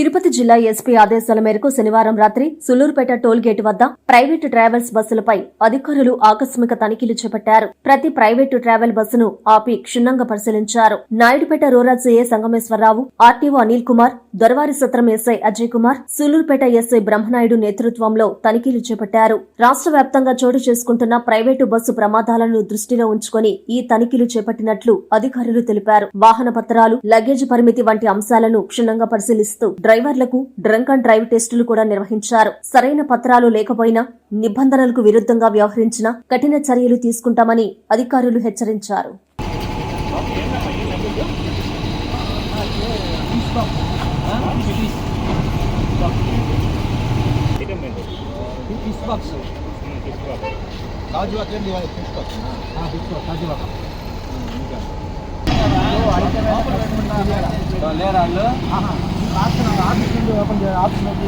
తిరుపతి జిల్లా ఎస్పీ ఆదేశాల మేరకు శనివారం రాత్రి సులూరుపేట టోల్ గేట్ వద్ద ప్రైవేటు ట్రావెల్స్ బస్సులపై అధికారులు ఆకస్మిక తనిఖీలు చేపట్టారు. ప్రతి ప్రైవేటు ట్రావెల్ బస్సును ఆపి క్షుణ్ణంగా పరిశీలించారు. Naidupeta rural CA Sangameswara Rao RTO Anil Kumar Doravari Satram SI Ajay Kumar Sullurpeta SI Brahmanaidu నేతృత్వంలో తనిఖీలు చేపట్టారు. రాష్ట్ర వ్యాప్తంగా చోటు చేసుకుంటున్న ప్రైవేటు బస్సు ప్రమాదాలను దృష్టిలో ఉంచుకొని ఈ తనిఖీలు చేపట్టినట్లు అధికారులు తెలిపారు. వాహన పత్రాలు లగేజ్ పరిమితి వంటి అంశాలను క్షుణ్ణంగా పరిశీలిస్తూ డ్రైవర్లకు డ్రంక్ అండ్ డ్రైవ్ టెస్టులు కూడా నిర్వహించారు సరైన పత్రాలు లేకపోయినా నిబంధనలకు విరుద్ధంగా వ్యవహరించిన కఠిన చర్యలు తీసుకుంటామని అధికారులు హెచ్చరించారు ఫిష్ బాక్స్ కాజు అట్లేం దివాలి తీసుకోవచ్చు ఫిష్ బాక్స్ కాజీవాక లేరా వాళ్ళు ఆప్షన్ ఆఫీస్ నుండి ఓపెన్ చేయాలి ఆఫీస్ నుండి